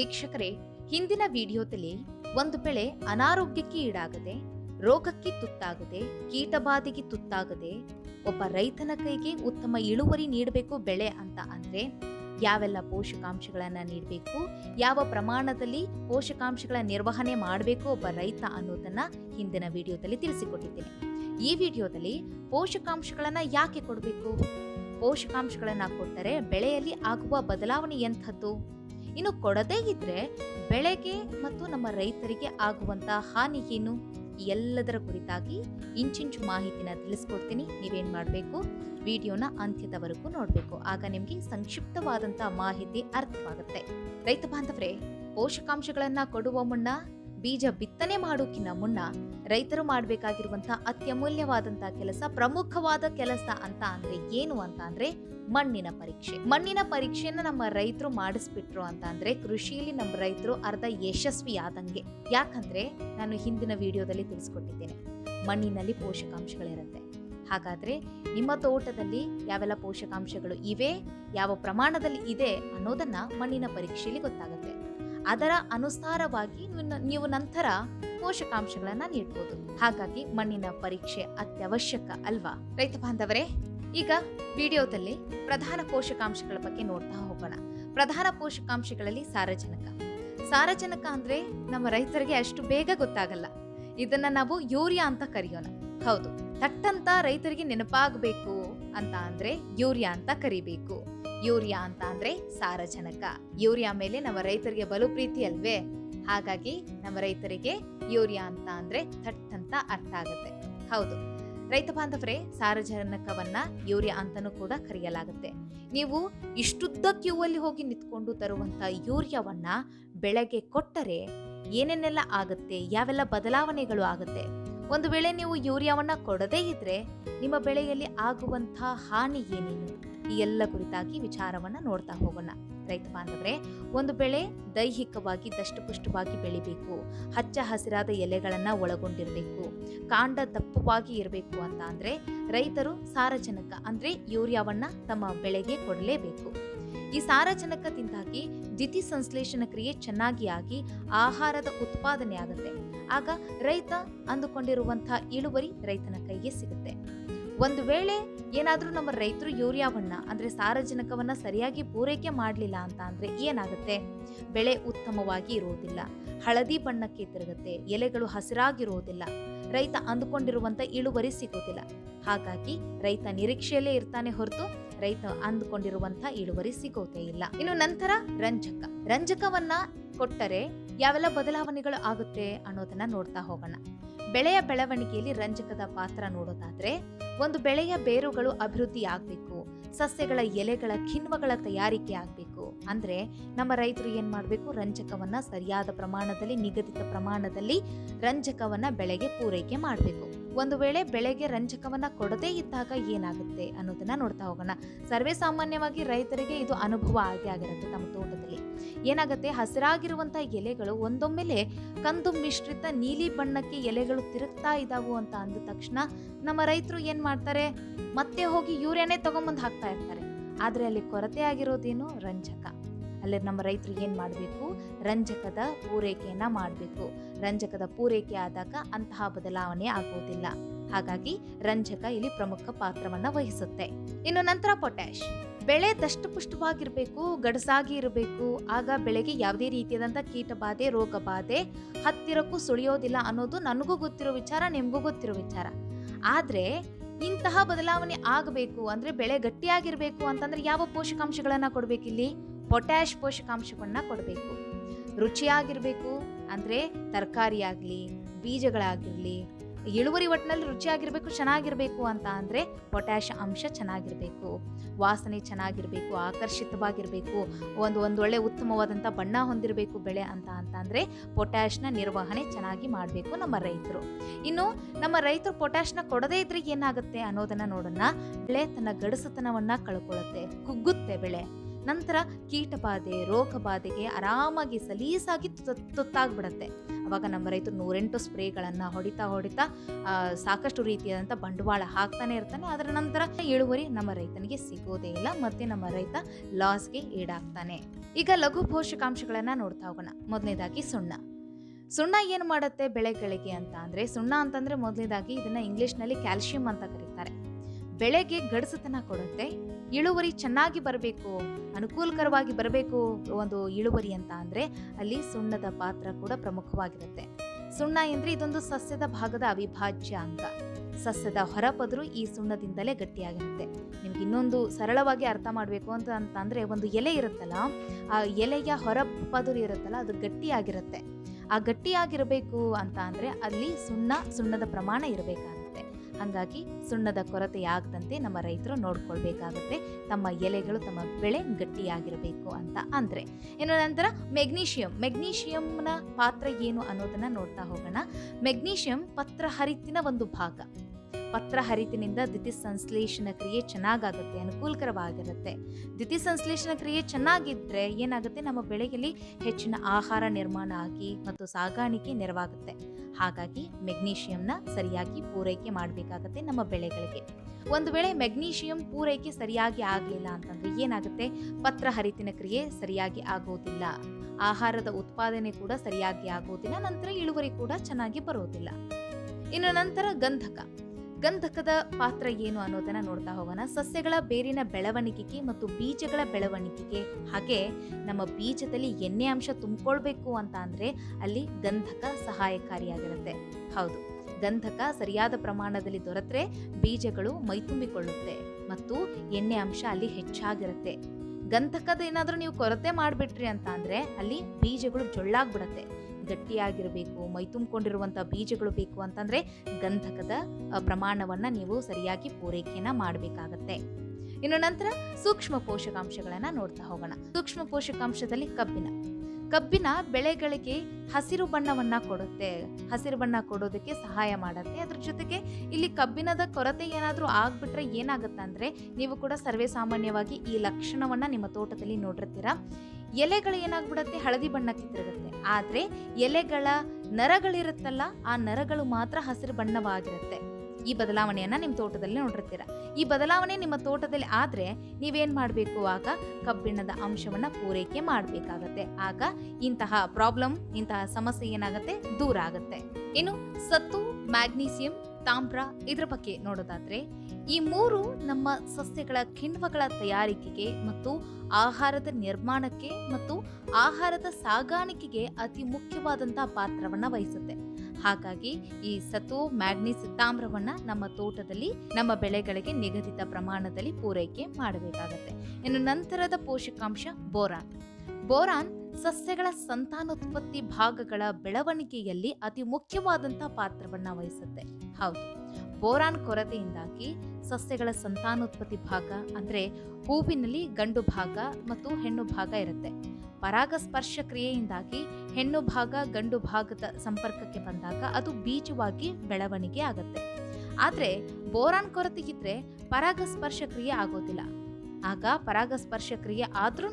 ವೀಕ್ಷಕರೇ, ಹಿಂದಿನ ವಿಡಿಯೋದಲ್ಲಿ ಒಂದು ಬೆಳೆ ಅನಾರೋಗ್ಯಕ್ಕೆ ಈಡಾಗದೆ, ರೋಗಕ್ಕೆ ತುತ್ತಾಗದೆ, ಕೀಟಬಾಧೆಗೆ ತುತ್ತಾಗದೆ, ಒಬ್ಬ ರೈತನ ಕೈಗೆ ಉತ್ತಮ ಇಳುವರಿ ನೀಡಬೇಕು ಬೆಳೆ ಅಂತ ಅಂದ್ರೆ ಯಾವೆಲ್ಲ ಪೋಷಕಾಂಶಗಳನ್ನ ನೀಡಬೇಕು, ಯಾವ ಪ್ರಮಾಣದಲ್ಲಿ ಪೋಷಕಾಂಶಗಳ ನಿರ್ವಹಣೆ ಮಾಡಬೇಕು ಒಬ್ಬ ರೈತ ಅನ್ನೋದನ್ನ ಹಿಂದಿನ ವಿಡಿಯೋದಲ್ಲಿ ತಿಳಿಸಿಕೊಟ್ಟಿದ್ದೇನೆ. ಈ ವಿಡಿಯೋದಲ್ಲಿ ಪೋಷಕಾಂಶಗಳನ್ನ ಯಾಕೆ ಕೊಡಬೇಕು? ಪೋಷಕಾಂಶಗಳನ್ನ ಕೊಟ್ಟರೆ ಬೆಳೆಯಲ್ಲಿ ಆಗುವ ಬದಲಾವಣೆ ಎಂಥದ್ದು? ಇನ್ನು ಕೊಡದೇ ಇದ್ರೆ ಬೆಳೆಗೆ ಮತ್ತು ನಮ್ಮ ರೈತರಿಗೆ ಆಗುವಂತ ಹಾನಿ ಏನು? ಎಲ್ಲದರ ಕುರಿತಾಗಿ ಇಂಚಿಂಚು ಮಾಹಿತಿನ ತಿಳಿಸ್ಕೊಡ್ತೀನಿ. ನೀವೇನ್ ಮಾಡಬೇಕು? ವಿಡಿಯೋನ ಅಂತ್ಯದವರೆಗೂ ನೋಡಬೇಕು. ಆಗ ನಿಮಗೆ ಸಂಕ್ಷಿಪ್ತವಾದಂತಹ ಮಾಹಿತಿ ಅರ್ಥವಾಗುತ್ತೆ. ರೈತ ಬಾಂಧವರೇ, ಪೋಷಕಾಂಶಗಳನ್ನ ಕೊಡುವ ಮುನ್ನ ಬೀಜ ಬಿತ್ತನೆ ಮಾಡೋಕ್ಕಿನ್ನ ಮುನ್ನ ರೈತರು ಮಾಡಬೇಕಾಗಿರುವಂತಹ ಅತ್ಯಮೂಲ್ಯವಾದಂತಹ ಕೆಲಸ, ಪ್ರಮುಖವಾದ ಕೆಲಸ ಅಂತ ಅಂದ್ರೆ ಏನು ಅಂತ ಅಂದ್ರೆ ಮಣ್ಣಿನ ಪರೀಕ್ಷೆ. ಮಣ್ಣಿನ ಪರೀಕ್ಷೆಯನ್ನ ನಮ್ಮ ರೈತರು ಮಾಡಿಸ್ಬಿಟ್ರು ಅಂತ ಅಂದ್ರೆ ಕೃಷಿಯಲ್ಲಿ ನಮ್ಮ ರೈತರು ಅರ್ಧ ಯಶಸ್ವಿ ಆದಂಗೆ. ಯಾಕಂದ್ರೆ ನಾನು ಹಿಂದಿನ ವಿಡಿಯೋದಲ್ಲಿ ತಿಳಿಸ್ಕೊಟ್ಟಿದ್ದೇನೆ, ಮಣ್ಣಿನಲ್ಲಿ ಪೋಷಕಾಂಶಗಳಿರುತ್ತೆ. ಹಾಗಾದ್ರೆ ನಿಮ್ಮ ತೋಟದಲ್ಲಿ ಯಾವೆಲ್ಲ ಪೋಷಕಾಂಶಗಳು ಇವೆ, ಯಾವ ಪ್ರಮಾಣದಲ್ಲಿ ಇದೆ ಅನ್ನೋದನ್ನ ಮಣ್ಣಿನ ಪರೀಕ್ಷೆಯಲ್ಲಿ ಗೊತ್ತಾಗುತ್ತೆ. ಅದರ ಅನುಸಾರವಾಗಿ ನೀವು- ನಂತರ ಪೋಷಕಾಂಶಗಳನ್ನ ನೀಡಬಹುದು ಹಾಗಾಗಿ ಮಣ್ಣಿನ ಪರೀಕ್ಷೆ ಅತ್ಯವಶ್ಯಕ ಅಲ್ವಾ? ರೈತ ಬಾಂಧವರೇ, ಈಗ ವಿಡಿಯೋದಲ್ಲಿ ಪ್ರಧಾನ ಪೋಷಕಾಂಶಗಳ ಬಗ್ಗೆ ನೋಡ್ತಾ ಹೋಗೋಣ. ಪ್ರಧಾನ ಪೋಷಕಾಂಶಗಳಲ್ಲಿ ಸಾರಜನಕ. ಸಾರಜನಕ ಅಂದ್ರೆ ನಮ್ಮ ರೈತರಿಗೆ ಅಷ್ಟು ಬೇಗ ಗೊತ್ತಾಗಲ್ಲ. ಇದನ್ನ ನಾವು ಯೂರಿಯಾ ಅಂತ ಕರೆಯೋಣ. ಹೌದು, ತಟ್ಟಂತ ರೈತರಿಗೆ ನೆನಪಾಗಬೇಕು ಅಂತ ಅಂದ್ರೆ ಯೂರಿಯಾ ಅಂತ ಕರಿಬೇಕು. ಯೂರಿಯಾ ಅಂತ ಅಂದ್ರೆ ಸಾರಜನಕ. ಯೂರಿಯಾ ಮೇಲೆ ನಮ್ಮ ರೈತರಿಗೆ ಬಲು ಪ್ರೀತಿ ಅಲ್ವೇ? ಹಾಗಾಗಿ ನಮ್ಮ ರೈತರಿಗೆ ಯೂರಿಯಾ ಅಂತ ಅಂದ್ರೆ ಥಟ್ ಅಂತ ಅರ್ಥ ಆಗುತ್ತೆ. ಹೌದು. ರೈತ ಬಾಂಧವರೇ, ಸಾರಜನಕವನ್ನ ಯೂರಿಯಾ ಅಂತಾನೂ ಕೂಡ ಕರೆಯಲಾಗುತ್ತೆ. ನೀವು ಇಷ್ಟುದ್ದ ಕ್ಯೂ ಅಲ್ಲಿ ಹೋಗಿ ನಿಂತ್ಕೊಂಡು ತರುವಂತ ಯೂರಿಯಾವನ್ನ ಬೆಳೆಗೆ ಕೊಟ್ಟರೆ ಏನೇನೆಲ್ಲ ಆಗುತ್ತೆ? ಯಾವೆಲ್ಲ ಬದಲಾವಣೆಗಳು ಆಗುತ್ತೆ? ಒಂದು ವೇಳೆ ನೀವು ಯೂರಿಯಾವನ್ನ ಕೊಡದೇ ಇದ್ರೆ ನಿಮ್ಮ ಬೆಳೆಯಲ್ಲಿ ಆಗುವಂತಹ ಹಾನಿ ಏನೇನು ಈ ಎಲ್ಲ ಕುರಿತಾಗಿ ವಿಚಾರವನ್ನ ನೋಡ್ತಾ ಹೋಗೋಣ. ರೈತ ಬಾಂಧವರೇ, ಒಂದು ಬೆಳೆ ದೈಹಿಕವಾಗಿ ದಷ್ಟಪುಷ್ಟವಾಗಿ ಬೆಳಿಬೇಕು. ಹಚ್ಚ ಹಸಿರಾದ ಎಲೆಗಳನ್ನ ಒಳಗೊಂಡಿರಬೇಕು. ಕಾಂಡ ದಪ್ಪವಾಗಿ ಇರಬೇಕು ಅಂತ ಅಂದ್ರೆ ರೈತರು ಸಾರಜನಕ ಅಂದ್ರೆ ಯೂರಿಯಾವನ್ನ ತಮ್ಮ ಬೆಳೆಗೆ ಕೊಡಲೇಬೇಕು. ಈ ಸಾರಜನಕದಿಂದಾಗಿ ದ್ಯುತಿ ಸಂಶ್ಲೇಷಣ ಕ್ರಿಯೆ ಚೆನ್ನಾಗಿ ಆಗಿ ಆಹಾರದ ಉತ್ಪಾದನೆ ಆಗುತ್ತೆ. ಆಗ ರೈತ ಅಂದುಕೊಂಡಿರುವಂತಹ ಇಳುವರಿ ರೈತನ ಕೈಗೆ ಸಿಗುತ್ತೆ. ಒಂದು ವೇಳೆ ಏನಾದರೂ ನಮ್ಮ ರೈತರು ಯೂರಿಯಾವನ್ನ, ಅಂದರೆ ಸಾರಜನಕವನ್ನು ಸರಿಯಾಗಿ ಪೂರೈಕೆ ಮಾಡಲಿಲ್ಲ ಅಂತ ಅಂದರೆ ಏನಾಗುತ್ತೆ? ಬೆಳೆ ಉತ್ತಮವಾಗಿ ಇರುವುದಿಲ್ಲ ಹಳದಿ ಬಣ್ಣಕ್ಕೆ ತಿರುಗುತ್ತೆ, ಎಲೆಗಳು ಹಸಿರಾಗಿರುವುದಿಲ್ಲ ರೈತ ಅಂದುಕೊಂಡಿರುವಂಥ ಇಳುವರಿ ಸಿಗೋದಿಲ್ಲ. ಹಾಗಾಗಿ ರೈತ ನಿರೀಕ್ಷೆಯಲ್ಲೇ ಇರ್ತಾನೆ ಹೊರತು ರೈತ ಅಂದುಕೊಂಡಿರುವಂಥ ಇಳುವರಿ ಸಿಗೋದೇ ಇಲ್ಲ. ಇನ್ನು ನಂತರ ರಂಜಕ. ರಂಜಕವನ್ನ ಕೊಟ್ಟರೆ ಯಾವೆಲ್ಲ ಬದಲಾವಣೆಗಳು ಆಗುತ್ತೆ ಅನ್ನೋದನ್ನ ನೋಡ್ತಾ ಹೋಗೋಣ. ಬೆಳೆಯ ಬೆಳವಣಿಗೆಯಲ್ಲಿ ರಂಜಕದ ಪಾತ್ರ ನೋಡೋದಾದ್ರೆ ಒಂದು ಬೆಳೆಯ ಬೇರುಗಳು ಅಭಿವೃದ್ಧಿ ಆಗಬೇಕು, ಸಸ್ಯಗಳ ಎಲೆಗಳ ಕಿಣ್ವಗಳ ತಯಾರಿಕೆ ಆಗಬೇಕು. ಅಂದ್ರೆ ನಮ್ಮ ರೈತರು ಏನ್ ಮಾಡಬೇಕು? ರಂಜಕವನ್ನ ಸರಿಯಾದ ಪ್ರಮಾಣದಲ್ಲಿ, ನಿಗದಿತ ಪ್ರಮಾಣದಲ್ಲಿ ರಂಜಕವನ್ನ ಬೆಳೆಗೆ ಪೂರೈಕೆ ಮಾಡಬೇಕು. ಒಂದು ವೇಳೆ ಬೆಳೆಗೆ ರಂಜಕವನ್ನ ಕೊಡದೇ ಇದ್ದಾಗ ಏನಾಗುತ್ತೆ ಅನ್ನೋದನ್ನ ನೋಡ್ತಾ ಹೋಗೋಣ. ಸರ್ವೇ ಸಾಮಾನ್ಯವಾಗಿ ರೈತರಿಗೆ ಇದು ಅನುಭವ ಆಗೇ ಆಗಿರುತ್ತೆ ತಮ್ಮ ತೋಟದಲ್ಲಿ. ಏನಾಗುತ್ತೆ? ಹಸಿರಾಗಿರುವಂತಹ ಎಲೆಗಳು ಒಂದೊಮ್ಮೆಲೆ ಕಂದು ಮಿಶ್ರಿತ ನೀಲಿ ಬಣ್ಣಕ್ಕೆ ಎಲೆಗಳು ತಿರುಗ್ತಾ ಇದಾವು ಅಂತ ಅಂದ ತಕ್ಷಣ ನಮ್ಮ ರೈತರು ಏನ್ ಮಾಡ್ತಾರೆ? ಮತ್ತೆ ಹೋಗಿ ಯೂರಿಯಾನೇ ತಗೊಂಬಂದು ಹಾಕ್ತಾ ಇರ್ತಾರೆ. ಆದ್ರೆ ಅಲ್ಲಿ ಕೊರತೆ ಆಗಿರೋದೇನು? ರಂಜಕ. ಅಲ್ಲಿ ನಮ್ಮ ರೈತರು ಏನು ಮಾಡಬೇಕು? ರಂಜಕದ ಪೂರೈಕೆಯನ್ನು ಮಾಡಬೇಕು. ರಂಜಕದ ಪೂರೈಕೆ ಆದಾಗ ಅಂತಹ ಬದಲಾವಣೆ ಆಗುವುದಿಲ್ಲ ಹಾಗಾಗಿ ರಂಜಕ ಇಲ್ಲಿ ಪ್ರಮುಖ ಪಾತ್ರವನ್ನು ವಹಿಸುತ್ತೆ. ಇನ್ನು ನಂತರ ಪೊಟ್ಯಾಶ್ ಬೆಳೆ ದಷ್ಟಪುಷ್ಟವಾಗಿರಬೇಕು ಗಡಸಾಗಿ ಇರಬೇಕು. ಆಗ ಬೆಳೆಗೆ ಯಾವುದೇ ರೀತಿಯಾದಂಥ ಕೀಟಬಾಧೆ ರೋಗ ಬಾಧೆ ಹತ್ತಿರಕ್ಕೂ ಸುಳಿಯೋದಿಲ್ಲ ಅನ್ನೋದು ನನಗೂ ಗೊತ್ತಿರೋ ವಿಚಾರ, ನಿಮಗೂ ಗೊತ್ತಿರೋ ವಿಚಾರ. ಆದ್ರೆ ಇಂತಹ ಬದಲಾವಣೆ ಆಗಬೇಕು ಅಂದ್ರೆ ಬೆಳೆ ಗಟ್ಟಿಯಾಗಿರಬೇಕು ಅಂತಂದ್ರೆ ಯಾವ ಪೋಷಕಾಂಶಗಳನ್ನ ಕೊಡ್ಬೇಕಿಲ್ಲಿ? ಪೊಟ್ಯಾಶ್ ಪೋಷಕಾಂಶವನ್ನ ಕೊಡಬೇಕು. ರುಚಿಯಾಗಿರಬೇಕು ಅಂದರೆ ತರಕಾರಿ ಆಗಲಿ ಬೀಜಗಳಾಗಿರಲಿ, ಇಳುವರಿ ಒಟ್ಟಿನಲ್ಲಿ ರುಚಿಯಾಗಿರಬೇಕು, ಚೆನ್ನಾಗಿರಬೇಕು ಅಂತ ಅಂದರೆ ಪೊಟ್ಯಾಶ್ ಅಂಶ ಚೆನ್ನಾಗಿರಬೇಕು. ವಾಸನೆ ಚೆನ್ನಾಗಿರಬೇಕು, ಆಕರ್ಷಿತವಾಗಿರಬೇಕು, ಒಂದು ಒಂದೊಳ್ಳೆ ಉತ್ತಮವಾದಂಥ ಬಣ್ಣ ಹೊಂದಿರಬೇಕು ಬೆಳೆ ಅಂತ ಅಂತ ಅಂದರೆ ಪೊಟ್ಯಾಶ್ನ ನಿರ್ವಹಣೆ ಚೆನ್ನಾಗಿ ಮಾಡಬೇಕು ನಮ್ಮ ರೈತರು. ಇನ್ನು ನಮ್ಮ ರೈತರು ಪೊಟ್ಯಾಶ್ನ ಕೊಡದೇ ಇದ್ರೆ ಏನಾಗುತ್ತೆ ಅನ್ನೋದನ್ನು ನೋಡೋಣ. ಬೆಳೆ ತನ್ನ ಗಡಸುತನವನ್ನು ಕಳ್ಕೊಳ್ಳುತ್ತೆ, ಕುಗ್ಗುತ್ತೆ ಬೆಳೆ. ನಂತರ ಕೀಟಬಾಧೆ, ರೋಗಬಾಧೆಗೆ ಆರಾಮಾಗಿ ಸಲೀಸಾಗಿ ತುತ್ತ- ತುತ್ತಾಗ್ಬಿಡತ್ತೆ. ಅವಾಗ ನಮ್ಮ ರೈತರು ನೂರೆಂಟು ಸ್ಪ್ರೇಗಳನ್ನು ಹೊಡಿತಾ ಹೊಡಿತಾ ಸಾಕಷ್ಟು ರೀತಿಯಾದಂಥ ಬಂಡವಾಳ ಹಾಕ್ತಾನೆ ಇರ್ತಾನೆ. ಅದರ ನಂತರ ಇಳುವರಿ ನಮ್ಮ ರೈತನಿಗೆ ಸಿಗೋದೇ ಇಲ್ಲ. ಮತ್ತೆ ನಮ್ಮ ರೈತ ಲಾಸ್ಗೆ ಈಡಾಗ್ತಾನೆ. ಈಗ ಲಘು ಪೋಷಕಾಂಶಗಳನ್ನ ನೋಡ್ತಾ ಹೋಗೋಣ. ಮೊದಲನೇದಾಗಿ ಸುಣ್ಣ. ಸುಣ್ಣ ಏನು ಮಾಡುತ್ತೆ ಬೆಳೆಗಳಿಗೆ ಅಂತ ಅಂದರೆ, ಸುಣ್ಣ ಅಂತಂದ್ರೆ ಮೊದಲನೇದಾಗಿ ಇದನ್ನ ಇಂಗ್ಲೀಷ್ನಲ್ಲಿ ಕ್ಯಾಲ್ಸಿಯಂ ಅಂತ ಕರೀತಾರೆ. ಬೆಳೆಗೆ ಗಡಸುತನ ಕೊಡುತ್ತೆ. ಇಳುವರಿ ಚೆನ್ನಾಗಿ ಬರಬೇಕು, ಅನುಕೂಲಕರವಾಗಿ ಬರಬೇಕು ಒಂದು ಇಳುವರಿ ಅಂತ ಅಂದರೆ ಅಲ್ಲಿ ಸುಣ್ಣದ ಪಾತ್ರ ಕೂಡ ಪ್ರಮುಖವಾಗಿರುತ್ತೆ. ಸುಣ್ಣ ಎಂದರೆ ಇದೊಂದು ಸಸ್ಯದ ಭಾಗದ ಅವಿಭಾಜ್ಯ ಅಂಗ. ಸಸ್ಯದ ಹೊರಪದರು ಈ ಸುಣ್ಣದಿಂದಲೇ ಗಟ್ಟಿಯಾಗಿರುತ್ತೆ. ನಿಮ್ಗೆ ಇನ್ನೊಂದು ಸರಳವಾಗಿ ಅರ್ಥ ಮಾಡಬೇಕು ಅಂತ ಅಂತಂದರೆ ಒಂದು ಎಲೆ ಇರುತ್ತಲ್ಲ, ಆ ಎಲೆಯ ಹೊರಪದರು ಇರುತ್ತಲ್ಲ, ಅದು ಗಟ್ಟಿಯಾಗಿರುತ್ತೆ. ಆ ಗಟ್ಟಿಯಾಗಿರಬೇಕು ಅಂತ ಅಂದರೆ ಅಲ್ಲಿ ಸುಣ್ಣ, ಸುಣ್ಣದ ಪ್ರಮಾಣ ಇರಬೇಕಾಗುತ್ತೆ. ಹಾಗಾಗಿ ಸುಣ್ಣದ ಕೊರತೆ ಆಗದಂತೆ ನಮ್ಮ ರೈತರು ನೋಡ್ಕೊಳ್ಬೇಕಾಗುತ್ತೆ. ತಮ್ಮ ಎಲೆಗಳು ತಮ್ಮ ಬೆಳೆ ಗಟ್ಟಿಯಾಗಿರಬೇಕು ಅಂತ ಅಂದ್ರೆ. ಇನ್ನು ನಂತರ ಮೆಗ್ನೀಷಿಯಂ. ಮೆಗ್ನೀಷಿಯಂನ ಪಾತ್ರ ಏನು ಅನ್ನೋದನ್ನ ನೋಡ್ತಾ ಹೋಗೋಣ. ಮೆಗ್ನೀಷಿಯಂ ಪತ್ರಹರಿತಿನ ಒಂದು ಭಾಗ. ಪತ್ರಹರಿತಿನಿಂದ ದ್ಯುತಿಸಂಶ್ಲೇಷಣ ಕ್ರಿಯೆ ಚೆನ್ನಾಗಾಗುತ್ತೆ, ಅನುಕೂಲಕರವಾಗಿರುತ್ತೆ. ದ್ಯುತಿಸಂಶ್ಲೇಷಣ ಕ್ರಿಯೆ ಚೆನ್ನಾಗಿದ್ದರೆ ಏನಾಗುತ್ತೆ? ನಮ್ಮ ಬೆಳೆಯಲ್ಲಿ ಹೆಚ್ಚಿನ ಆಹಾರ ನಿರ್ಮಾಣ ಆಗಿ ಮತ್ತು ಸಾಗಾಣಿಕೆ ನೆರವಾಗುತ್ತೆ. ಹಾಗಾಗಿ ಮೆಗ್ನೀಷಿಯಂನ ಸರಿಯಾಗಿ ಪೂರೈಕೆ ಮಾಡಬೇಕಾಗತ್ತೆ ನಮ್ಮ ಬೆಳೆಗಳಿಗೆ. ಒಂದು ವೇಳೆ ಮೆಗ್ನೀಷಿಯಂ ಪೂರೈಕೆ ಸರಿಯಾಗಿ ಆಗಲಿಲ್ಲ ಅಂತಂದ್ರೆ ಏನಾಗುತ್ತೆ? ಪತ್ರ ಹರಿತಿನ ಕ್ರಿಯೆ ಸರಿಯಾಗಿ ಆಗೋದಿಲ್ಲ. ಆಹಾರದ ಉತ್ಪಾದನೆ ಕೂಡ ಸರಿಯಾಗಿ ಆಗೋದಿಲ್ಲ, ನಂತರ ಇಳುವರಿ ಕೂಡ ಚೆನ್ನಾಗಿ ಬರೋದಿಲ್ಲ. ಇನ್ನು ನಂತರ ಗಂಧಕ. ಗಂಧಕದ ಪಾತ್ರ ಏನು ಅನ್ನೋದನ್ನ ನೋಡ್ತಾ ಹೋಗೋಣ. ಸಸ್ಯಗಳ ಬೇರಿನ ಬೆಳವಣಿಗೆಗೆ ಮತ್ತು ಬೀಜಗಳ ಬೆಳವಣಿಗೆಗೆ. ಹಾಗೆ ನಮ್ಮ ಬೀಜದಲ್ಲಿ ಎಣ್ಣೆ ಅಂಶ ತುಂಬಿಕೊಳ್ಬೇಕು ಅಂತ ಅಂದ್ರೆ ಅಲ್ಲಿ ಗಂಧಕ ಸಹಾಯಕಾರಿಯಾಗಿರುತ್ತೆ. ಹೌದು, ಗಂಧಕ ಸರಿಯಾದ ಪ್ರಮಾಣದಲ್ಲಿ ದೊರೆತರೆ ಬೀಜಗಳು ಮೈತುಂಬಿಕೊಳ್ಳುತ್ತೆ ಮತ್ತು ಎಣ್ಣೆ ಅಂಶ ಅಲ್ಲಿ ಹೆಚ್ಚಾಗಿರುತ್ತೆ. ಗಂಧಕದ ಏನಾದರೂ ನೀವು ಕೊರತೆ ಮಾಡಿಬಿಟ್ರಿ ಅಂತ ಅಂದರೆ ಅಲ್ಲಿ ಬೀಜಗಳು ಜೊಳ್ಳಾಗ್ಬಿಡತ್ತೆ. ಗಟ್ಟಿಯಾಗಿರಬೇಕು, ಮೈ ತುಂಬಿಕೊಂಡಿರುವಂಥ ಬೀಜಗಳು ಬೇಕು ಅಂತಂದ್ರೆ ಗಂಧಕದ ಪ್ರಮಾಣವನ್ನು ನೀವು ಸರಿಯಾಗಿ ಪೂರೈಕೆಯನ್ನ ಮಾಡಬೇಕಾಗತ್ತೆ. ಇನ್ನು ನಂತರ ಸೂಕ್ಷ್ಮ ಪೋಷಕಾಂಶಗಳನ್ನ ನೋಡ್ತಾ ಹೋಗೋಣ. ಸೂಕ್ಷ್ಮ ಪೋಷಕಾಂಶದಲ್ಲಿ ಕಬ್ಬಿನ. ಕಬ್ಬಿನ ಬೆಳೆಗಳಿಗೆ ಹಸಿರು ಬಣ್ಣವನ್ನ ಕೊಡುತ್ತೆ. ಹಸಿರು ಬಣ್ಣ ಕೊಡೋದಕ್ಕೆ ಸಹಾಯ ಮಾಡುತ್ತೆ. ಅದ್ರ ಜೊತೆಗೆ ಇಲ್ಲಿ ಕಬ್ಬಿನದ ಕೊರತೆ ಏನಾದರೂ ಆಗ್ಬಿಟ್ರೆ ಏನಾಗುತ್ತೆ ಅಂದ್ರೆ ನೀವು ಕೂಡ ಸರ್ವೇ ಸಾಮಾನ್ಯವಾಗಿ ಈ ಲಕ್ಷಣವನ್ನ ನಿಮ್ಮ ತೋಟದಲ್ಲಿ ನೋಡಿರ್ತೀರಾ. ಎಲೆಗಳು ಏನಾಗ್ಬಿಡತ್ತೆ? ಹಳದಿ ಬಣ್ಣಕ್ಕೆ ತಿರುಗುತ್ತೆ. ಆದ್ರೆ ಎಲೆಗಳ ನರಗಳಿರುತ್ತಲ್ಲ, ಆ ನರಗಳು ಮಾತ್ರ ಹಸಿರು ಬಣ್ಣವಾಗಿರುತ್ತೆ. ಈ ಬದಲಾವಣೆಯನ್ನ ನಿಮ್ಮ ತೋಟದಲ್ಲಿ ನೋಡಿರ್ತೀರ. ಈ ಬದಲಾವಣೆ ನಿಮ್ಮ ತೋಟದಲ್ಲಿ ಆದ್ರೆ ನೀವೇನ್ ಮಾಡಬೇಕು ಆಗ? ಕಬ್ಬಿಣದ ಅಂಶವನ್ನ ಪೂರೈಕೆ ಮಾಡಬೇಕಾಗತ್ತೆ. ಆಗ ಇಂತಹ ಪ್ರಾಬ್ಲಮ್ ಇಂತಹ ಸಮಸ್ಯೆ ಏನಾಗುತ್ತೆ? ದೂರ ಆಗತ್ತೆ. ಇನ್ನು ಸತ್ತು, ಮ್ಯಾಗ್ನೀಸಿಯಂ, ತಾಮ್ರ ಇದ್ರ ಬಗ್ಗೆ ನೋಡೋದಾದ್ರೆ ಈ ಮೂರು ನಮ್ಮ ಸಸ್ಯಗಳ ಕಿಣ್ವಗಳ ತಯಾರಿಕೆಗೆ ಮತ್ತು ಆಹಾರದ ನಿರ್ಮಾಣಕ್ಕೆ ಮತ್ತು ಆಹಾರದ ಸಾಗಾಣಿಕೆಗೆ ಅತಿ ಮುಖ್ಯವಾದಂತಹ ಪಾತ್ರವನ್ನು ವಹಿಸುತ್ತೆ. ಹಾಗಾಗಿ ಈ ಸತು ಮ್ಯಾಗ್ನೀಸ್ ತಾಮ್ರವನ್ನ ನಮ್ಮ ತೋಟದಲ್ಲಿ, ನಮ್ಮ ಬೆಳೆಗಳಿಗೆ ನಿಗದಿತ ಪ್ರಮಾಣದಲ್ಲಿ ಪೂರೈಕೆ ಮಾಡಬೇಕಾಗತ್ತೆ. ಇನ್ನು ನಂತರದ ಪೋಷಕಾಂಶ ಬೋರಾನ್. ಬೋರಾನ್ ಸಸ್ಯಗಳ ಸಂತಾನೋತ್ಪತ್ತಿ ಭಾಗಗಳ ಬೆಳವಣಿಗೆಯಲ್ಲಿ ಅತಿ ಮುಖ್ಯವಾದಂತಹ ಪಾತ್ರವನ್ನ ವಹಿಸುತ್ತೆ. ಹೌದು. ಬೋರಾನ್ ಕೊರತೆಯಿಂದಾಗಿ ಸಸ್ಯಗಳ ಸಂತಾನೋತ್ಪತ್ತಿ ಭಾಗ, ಅಂದರೆ ಹೂವಿನಲ್ಲಿ ಗಂಡು ಭಾಗ ಮತ್ತು ಹೆಣ್ಣು ಭಾಗ ಇರುತ್ತೆ. ಪರಾಗಸ್ಪರ್ಶ ಕ್ರಿಯೆಯಿಂದಾಗಿ ಹೆಣ್ಣು ಭಾಗ, ಗಂಡು ಭಾಗದ ಸಂಪರ್ಕಕ್ಕೆ ಬಂದಾಗ ಅದು ಬೀಜವಾಗಿ ಬೆಳವಣಿಗೆ ಆಗುತ್ತೆ. ಆದರೆ ಬೋರಾನ್ ಕೊರತೆ ಇದ್ದರೆ ಪರಾಗಸ್ಪರ್ಶ ಕ್ರಿಯೆ ಆಗೋದಿಲ್ಲ. ಆಗ ಪರಾಗಸ್ಪರ್ಶ ಕ್ರಿಯೆ ಆದ್ರೂ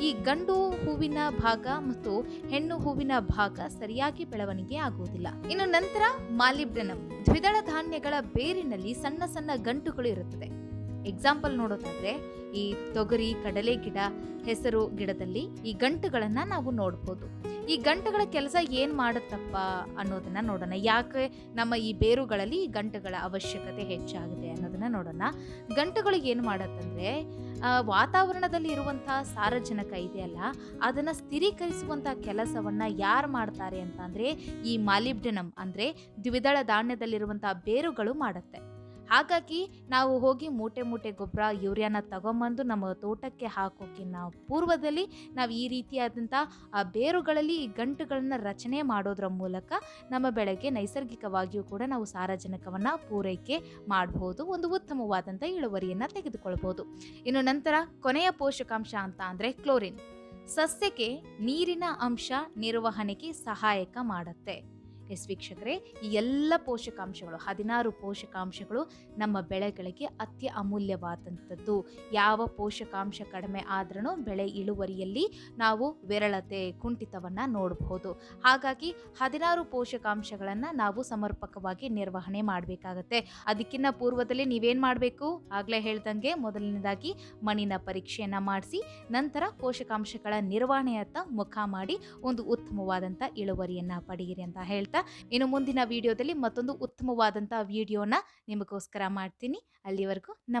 ಈ ಗಂಡು ಹೂವಿನ ಭಾಗ ಮತ್ತು ಹೆಣ್ಣು ಹೂವಿನ ಭಾಗ ಸರಿಯಾಗಿ ಬೆಳವಣಿಗೆ ಆಗುವುದಿಲ್ಲ. ಇನ್ನು ನಂತರ ಮಾಲಿಬ್ಡನಮ್ ದ್ವಿದಳ ಧಾನ್ಯಗಳ ಬೇರಿನಲ್ಲಿ ಸಣ್ಣ ಸಣ್ಣ ಗಂಟುಗಳು ಇರುತ್ತದೆ. ಎಕ್ಸಾಂಪಲ್ ನೋಡೋದಾದ್ರೆ, ಈ ತೊಗರಿ, ಕಡಲೆ ಗಿಡ, ಹೆಸರು ಗಿಡದಲ್ಲಿ ಈ ಗಂಟುಗಳನ್ನ ನಾವು ನೋಡ್ಬೋದು. ಈ ಗಂಟುಗಳ ಕೆಲಸ ಏನ್ ಮಾಡುತ್ತಪ್ಪ ಅನ್ನೋದನ್ನ ನೋಡೋಣ. ಯಾಕೆ ನಮ್ಮ ಈ ಬೇರುಗಳಲ್ಲಿ ಈ ಗಂಟುಗಳ ಅವಶ್ಯಕತೆ ಹೆಚ್ಚಾಗಿದೆ ಅನ್ನೋದನ್ನ ನೋಡೋಣ. ಗಂಟುಗಳು ಏನು ಮಾಡತ್ತಂದ್ರೆ ವಾತಾವರಣದಲ್ಲಿ ಇರುವಂತಹ ಸಾರಜನಕ ಇದೆಯಲ್ಲ, ಅದನ್ನ ಸ್ಥಿರೀಕರಿಸುವಂತಹ ಕೆಲಸವನ್ನ ಯಾರು ಮಾಡ್ತಾರೆ ಅಂತ ಅಂದ್ರೆ, ಈ ಮಾಲಿಬ್ಡನಮ್ ಅಂದ್ರೆ ದ್ವಿದಳ ಧಾನ್ಯದಲ್ಲಿರುವಂತಹ ಬೇರುಗಳು ಮಾಡುತ್ತೆ. ಹಾಗಾಗಿ ನಾವು ಹೋಗಿ ಮೂಟೆ ಮೂಟೆ ಗೊಬ್ಬರ, ಯೂರಿಯಾನ ತಗೊಂಬಂದು ನಮ್ಮ ತೋಟಕ್ಕೆ ಹಾಕೋಕೆ ನಾವು ಪೂರ್ವದಲ್ಲಿ ನಾವು ಈ ರೀತಿಯಾದಂಥ, ಆ, ಬೇರುಗಳಲ್ಲಿ ಈ ಗಂಟುಗಳನ್ನು ರಚನೆ ಮಾಡೋದ್ರ ಮೂಲಕ ನಮ್ಮ ಬೆಳೆಗೆ ನೈಸರ್ಗಿಕವಾಗಿಯೂ ಕೂಡ ನಾವು ಸಾರಜನಕವನ್ನು ಪೂರೈಕೆ ಮಾಡಬಹುದು ಒಂದು ಉತ್ತಮವಾದಂಥ ಇಳುವರಿಯನ್ನು ತೆಗೆದುಕೊಳ್ಬೋದು. ಇನ್ನು ನಂತರ ಕೊನೆಯ ಪೋಷಕಾಂಶ ಅಂತ ಅಂದರೆ ಕ್ಲೋರಿನ್. ಸಸ್ಯಕ್ಕೆ ನೀರಿನ ಅಂಶ ನಿರ್ವಹಣೆಗೆ ಸಹಾಯಕ ಮಾಡುತ್ತೆ. ಎಸ್ ವೀಕ್ಷಕರೇ, ಈ ಎಲ್ಲ ಪೋಷಕಾಂಶಗಳು, ಹದಿನಾರು ಪೋಷಕಾಂಶಗಳು ನಮ್ಮ ಬೆಳೆಗಳಿಗೆ ಅತ್ಯ ಅಮೂಲ್ಯವಾದಂಥದ್ದು. ಯಾವ ಪೋಷಕಾಂಶ ಕಡಿಮೆ ಆದ್ರೂ ಬೆಳೆ ಇಳುವರಿಯಲ್ಲಿ ನಾವು ವಿರಳತೆ, ಕುಂಠಿತವನ್ನು ನೋಡಬಹುದು. ಹಾಗಾಗಿ ಹದಿನಾರು ಪೋಷಕಾಂಶಗಳನ್ನು ನಾವು ಸಮರ್ಪಕವಾಗಿ ನಿರ್ವಹಣೆ ಮಾಡಬೇಕಾಗತ್ತೆ. ಅದಕ್ಕಿಂತ ಪೂರ್ವದಲ್ಲಿ ನೀವೇನು ಮಾಡಬೇಕು? ಆಗಲೇ ಹೇಳ್ದಂಗೆ ಮೊದಲನೇದಾಗಿ ಮಣ್ಣಿನ ಪರೀಕ್ಷೆಯನ್ನು ಮಾಡಿಸಿ, ನಂತರ ಪೋಷಕಾಂಶಗಳ ನಿರ್ವಹಣೆಯತ್ತ ಮುಖ ಮಾಡಿ, ಒಂದು ಉತ್ತಮವಾದಂಥ ಇಳುವರಿಯನ್ನು ಪಡೆಯಿರಿ ಅಂತ ಹೇಳ್ತಾ ಇನ್ನು ಮುಂದಿನ ವಿಡಿಯೋದಲ್ಲಿ ಮತ್ತೊಂದು ಉತ್ತಮವಾದಂತಹ ವಿಡಿಯೋನ ನಿಮಗೋಸ್ಕರ ಮಾಡ್ತೀನಿ. ಅಲ್ಲಿವರೆಗೂ ನಮ್ಮ